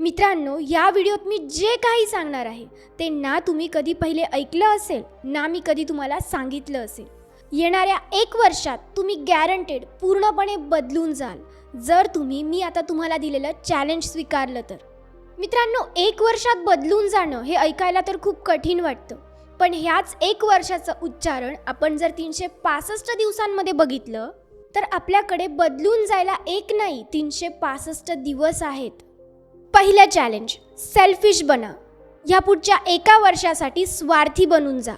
मित्रांनो या व्हिडिओत मी जे काही सांगणार आहे ते ना तुम्ही कधी पहिले ऐकलं असेल ना मी कधी तुम्हाला सांगितलं असेल. येणाऱ्या एक वर्षात तुम्ही गॅरंटेड पूर्णपणे बदलून जाल. जर तुम्ही मी आता तुम्हाला दिलेलं चॅलेंज स्वीकारलं तर. मित्रांनो एक वर्षात बदलून जाणं हे ऐकायला तर खूप कठीण वाटतं. पण ह्याच एक वर्षाचं उच्चारण आपण जर तीनशे पासष्ट दिवसांमध्ये बघितलं तर आपल्याकडे बदलून जायला एक नाही तीनशे पासष्ट दिवस आहेत. पहिलं चॅलेंज सेल्फिश बना. ह्या पुढच्या एका वर्षासाठी स्वार्थी बनून जा.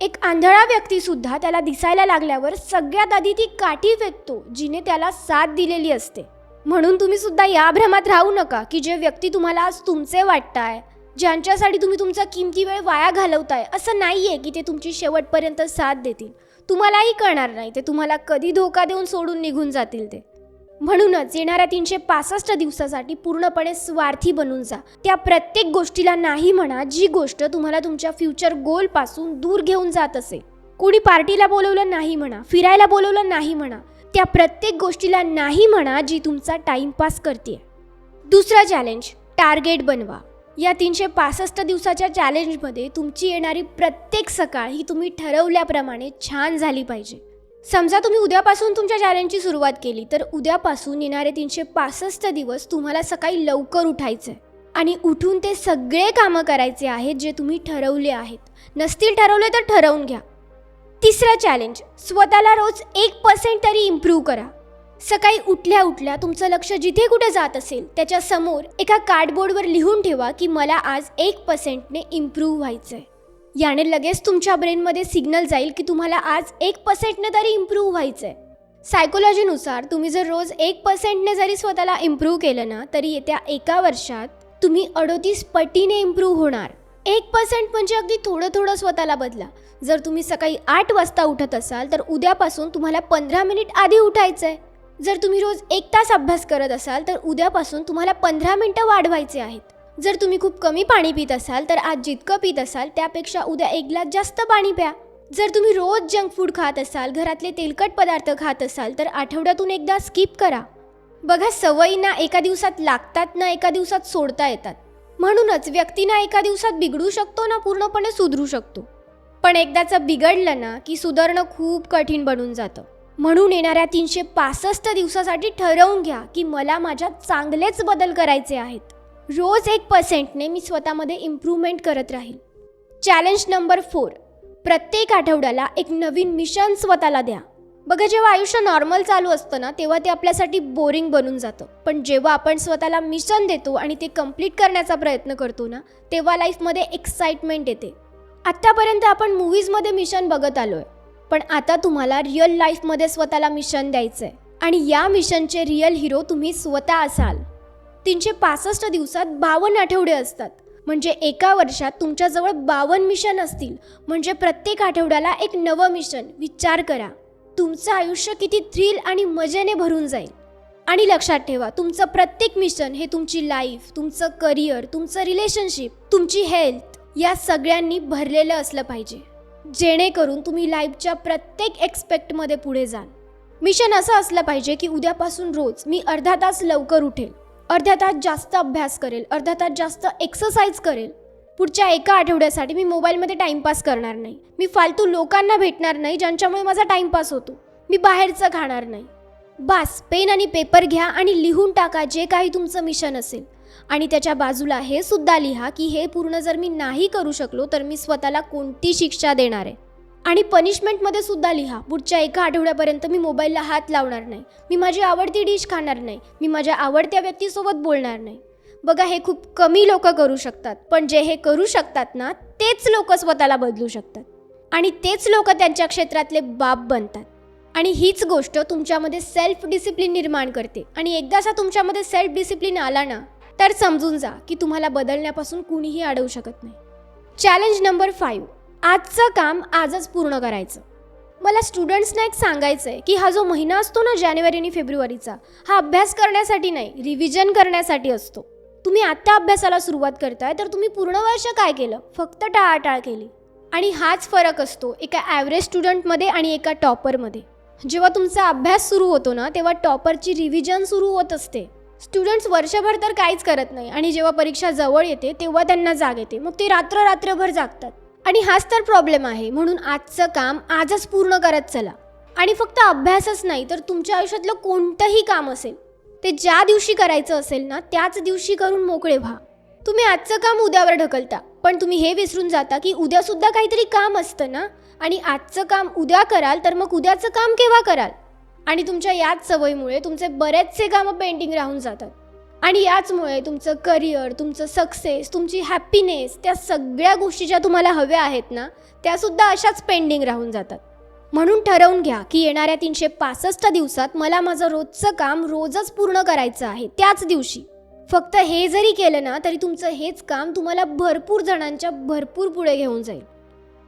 एक आंधळा व्यक्तीसुद्धा त्याला दिसायला लागल्यावर सगळ्यात आधी ती काठी फेकतो जिने त्याला साथ दिलेली असते. म्हणून तुम्ही सुद्धा या भ्रमात राहू नका की जे व्यक्ती तुम्हाला आज तुमचे वाटताय ज्यांच्यासाठी तुम्ही तुमचा किमती वेळ वाया घालवताय असं नाही आहे की ते तुमची शेवटपर्यंत साथ देतील. तुम्हालाही कळणार नाही ते तुम्हाला कधी धोका देऊन सोडून निघून जातील ते. म्हणूनच येणाऱ्या तीनशे पासष्ट दिवसासाठी पूर्णपणे स्वार्थी बनून जा. त्या प्रत्येक गोष्टीला नाही म्हणा जी गोष्ट तुम्हाला तुमच्या फ्युचर गोलपासून दूर घेऊन जात असे. कोणी पार्टीला बोलवलं नाही म्हणा फिरायला बोलवलं नाही म्हणा त्या प्रत्येक गोष्टीला नाही म्हणा जी तुमचा टाइमपास करते दुसरा चॅलेंज टार्गेट बनवा. या तीनशे पासष्ट दिवसाच्या चॅलेंजमध्ये तुमची येणारी प्रत्येक सकाळ ही तुम्ही ठरवल्याप्रमाणे छान झाली पाहिजे. समजा तुम्ही उद्यापासून तुमच्या चॅलेंजची सुरुवात केली तर उद्यापासून येणारे तीनशे पासष्ट दिवस तुम्हाला सकाळी लवकर उठायचं आहे आणि उठून ते सगळे कामं करायचे आहेत जे तुम्ही ठरवले आहेत. नसतील ठरवले तर ठरवून घ्या. तिसरं चॅलेंज स्वतःला रोज एक पर्सेंट तरी इम्प्रूव्ह करा. सकाळी उठल्या उठल्या तुमचं लक्ष जिथे कुठे जात असेल त्याच्यासमोर एका कार्डबोर्डवर लिहून ठेवा की मला आज एक पर्सेंटने इम्प्रूव्ह व्हायचं आहे याने लगेच तुमच्या ब्रेनमध्ये सिग्नल जाईल की तुम्हाला आज एक पर्सेंटने तरी इम्प्रूव्ह व्हायचं आहे सायकोलॉजीनुसार तुम्ही जर रोज एक पर्सेंटने जरी स्वतःला इम्प्रूव्ह केलं ना तरी येत्या एका वर्षात तुम्ही अडोतीस पटीने इम्प्रूव्ह होणार. एक पर्सेंट म्हणजे अगदी थोडं थोडं स्वतःला बदला. जर तुम्ही सकाळी आठ वाजता उठत असाल तर उद्यापासून तुम्हाला पंधरा मिनिट आधी उठायचं आहे जर तुम्ही रोज एक तास अभ्यास करत असाल तर उद्यापासून तुम्हाला पंधरा मिनटं वाढवायचे आहेत. जर तुम्ही खूप कमी पाणी पित असाल तर आज जितकं पित असाल त्यापेक्षा उद्या एक ग्लास जास्त पाणी प्या. जर तुम्ही रोज जंक फूड खात असाल घरातले तेलकट पदार्थ खात असाल तर आठवड्यातून एकदा स्किप करा. बघा सवयी ना एका दिवसात लागतात ना एका दिवसात सोडता येतात. म्हणूनच व्यक्तीना एका दिवसात बिघडू शकतो ना पूर्णपणे सुधरू शकतो. पण एकदाचं बिघडलं ना की सुधारणं खूप कठीण बनून जातं. म्हणून येणाऱ्या तीनशे पासष्ट दिवसासाठी ठरवून घ्या की मला माझ्यात चांगलेच बदल करायचे आहेत. रोज एक पर्सेंटने मी स्वतःमध्ये इम्प्रूव्हमेंट करत राहील. चॅलेंज नंबर फोर प्रत्येक आठवड्याला एक नवीन मिशन स्वतःला द्या. बघा जेव्हा आयुष्य नॉर्मल चालू असतं ना तेव्हा ते आपल्यासाठी बोरिंग बनून जातं. पण जेव्हा आपण स्वतःला मिशन देतो आणि ते कंप्लीट करण्याचा प्रयत्न करतो ना तेव्हा लाईफमध्ये एक्साइटमेंट येते. आत्तापर्यंत आपण मूवीजमध्ये मिशन बघत आलो आहे पण आता तुम्हाला रिअल लाईफमध्ये स्वतःला मिशन द्यायचं आहे आणि या मिशनचे रिअल हिरो तुम्ही स्वतः असाल. तीनशे पासष्ट दिवसात बावन्न आठवडे असतात. म्हणजे एका वर्षात तुमच्याजवळ बावन्न मिशन असतील. म्हणजे प्रत्येक आठवड्याला एक नवं मिशन. विचार करा. तुमचं आयुष्य किती थ्रिल आणि मजेने भरून जाईल. आणि लक्षात ठेवा तुमचं प्रत्येक मिशन हे तुमची लाईफ तुमचं करिअर तुमचं रिलेशनशिप तुमची हेल्थ या सगळ्यांनी भरलेलं असलं पाहिजे. जेणेकरून तुम्ही लाईफच्या प्रत्येक एक्सपेक्टमध्ये पुढे जाल. मिशन असं असलं पाहिजे की उद्यापासून रोज मी अर्धा तास लवकर उठेल. अर्ध्या तास जास्त अभ्यास करेल अर्ध्या तास जास्त एक्सरसाइज करेल. पुढच्या एका आठवड्यासाठी मी मोबाईलमध्ये टाईमपास करणार नाही. मी फालतू लोकांना भेटणार नाही ज्यांच्यामुळे माझा टाईमपास होतो. मी बाहेरचं खाणार नाही. बास पेन आणि पेपर घ्या आणि लिहून टाका जे काही तुमचं मिशन असेल. आणि त्याच्या बाजूला हे सुद्धा लिहा की हे पूर्ण जर मी नाही करू शकलो तर मी स्वतःला कोणती शिक्षा देणार आहे? आणि पनिशमेंटमध्ये सुद्धा लिहा. पुढच्या एका आठवड्यापर्यंत मी मोबाईलला हात लावणार नाही. मी माझी आवडती डिश खाणार नाही. मी माझ्या आवडत्या व्यक्तीसोबत बोलणार नाही. बघा हे खूप कमी लोक करू शकतात. पण जे हे करू शकतात ना तेच लोक स्वतःला बदलू शकतात. आणि तेच लोक त्यांच्या क्षेत्रातले बाप बनतात. आणि हीच गोष्ट तुमच्यामध्ये सेल्फ डिसिप्लिन निर्माण करते. आणि एकदाचा तुमच्यामध्ये सेल्फ डिसिप्लिन आला ना तर समजून जा की तुम्हाला बदलण्यापासून कुणीही अडवू शकत नाही. चॅलेंज नंबर फाईव्ह आजचं काम आजच पूर्ण करायचं. मला स्टुडंट्सना एक सांगायचं आहे की हा जो महिना असतो ना जानेवारी आणि फेब्रुवारीचा हा अभ्यास करण्यासाठी नाही रिव्हिजन करण्यासाठी असतो. तुम्ही आत्ता अभ्यासाला सुरुवात करताय तर तुम्ही पूर्ण वर्ष काय केलं? फक्त टाळाटाळ केली. आणि हाच फरक असतो एका ॲव्हरेज स्टुडंटमध्ये आणि एका टॉपरमध्ये जेव्हा तुमचा अभ्यास सुरू होतो ना तेव्हा टॉपरची रिव्हिजन सुरू होत असते. स्टुडंट्स वर्षभर तर काहीच करत नाही आणि जेव्हा परीक्षा जवळ येते तेव्हा त्यांना जाग येते. मग ते रात्र रात्रभर जागतात. आणि हाच तर प्रॉब्लेम आहे. म्हणून आजचं काम आजच पूर्ण करत चला. आणि फक्त अभ्यासच नाही तर तुमच्या आयुष्यातलं कोणतंही काम असेल ते ज्या दिवशी करायचं असेल ना त्याच दिवशी करून मोकळे व्हा. तुम्ही आजचं काम उद्यावर ढकलता पण तुम्ही हे विसरून जाता की उद्यासुद्धा काहीतरी काम असतं ना? आणि आजचं काम उद्या कराल तर मग उद्याचं काम केव्हा कराल? आणि तुमच्या याच सवयीमुळे तुमचे बरेचसे कामं पेंडिंग राहून जातात. आणि याचमुळे तुमचं करिअर तुमचं सक्सेस तुमची हॅपीनेस त्या सगळ्या गोष्टी ज्या तुम्हाला हव्या आहेत ना त्यासुद्धा अशाच पेंडिंग राहून जातात. म्हणून ठरवून घ्या की येणाऱ्या तीनशे पासष्ट दिवसात मला माझं रोजचं काम रोजच पूर्ण करायचं आहे त्याच दिवशी. फक्त हे जरी केलं ना तरी तुमचं हेच काम तुम्हाला भरपूर जणांच्या भरपूर पुढे घेऊन जाईल.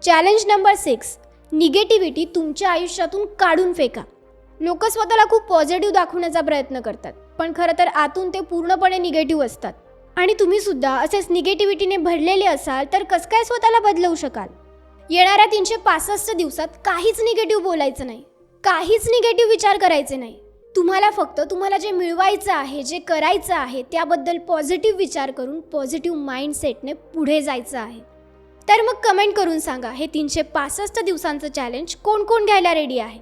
चॅलेंज नंबर सिक्स निगेटिव्हिटी तुमच्या आयुष्यातून काढून फेका. लोक स्वतःला खूप पॉझिटिव्ह दाखवण्याचा प्रयत्न करतात. पण खरं तर आतून ते पूर्णपणे निगेटिव्ह असतात. आणि तुम्ही सुद्धा असेच निगेटिव्हिटीने भरलेले असाल तर कसं काय स्वतःला बदलवू शकाल? येणाऱ्या तीनशे पासष्ट दिवसात काहीच निगेटिव्ह बोलायचं नाही. काहीच निगेटिव्ह विचार करायचे नाही. तुम्हाला फक्त तुम्हाला जे मिळवायचं आहे जे करायचं आहे त्याबद्दल पॉझिटिव्ह विचार करून पॉझिटिव्ह माइंडसेटने पुढे जायचं आहे. तर मग कमेंट करून सांगा हे तीनशे पासष्ट दिवसांचं चॅलेंज कोण कोण घ्यायला रेडी आहे?